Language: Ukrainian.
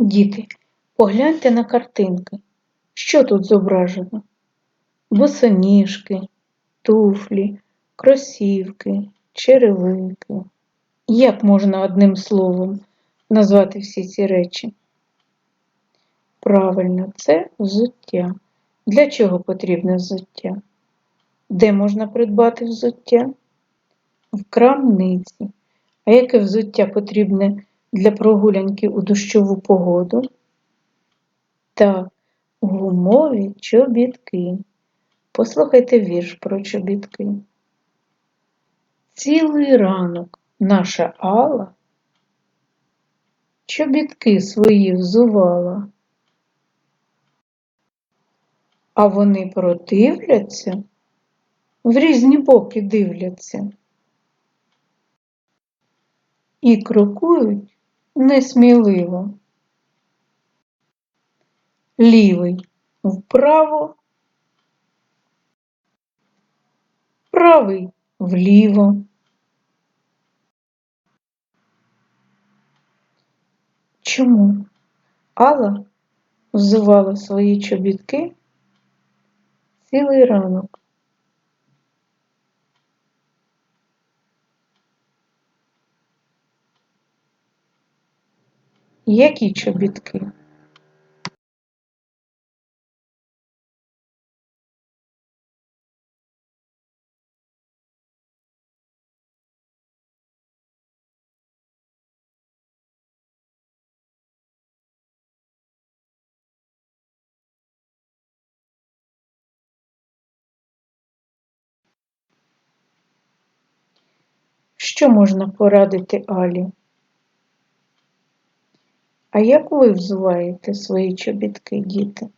Діти, погляньте на картинки. Що тут зображено? Босоніжки, туфлі, кросівки, черевики. Як можна одним словом назвати всі ці речі? Правильно, це взуття. Для чого потрібне взуття? Де можна придбати взуття? В крамниці. А яке взуття потрібне для прогулянки у дощову погоду? Так, гумові чобітки. Послухайте вірш про чобітки. Цілий ранок наша Алла чобітки свої взувала, а вони продивляться, в різні боки дивляться і крокують несміливо. Лівий вправо, правий вліво. Чому Алла взувала свої чобітки цілий ранок? Які чобітки? Що можна порадити Алі? А як ви взуваєте свої чобітки, діти?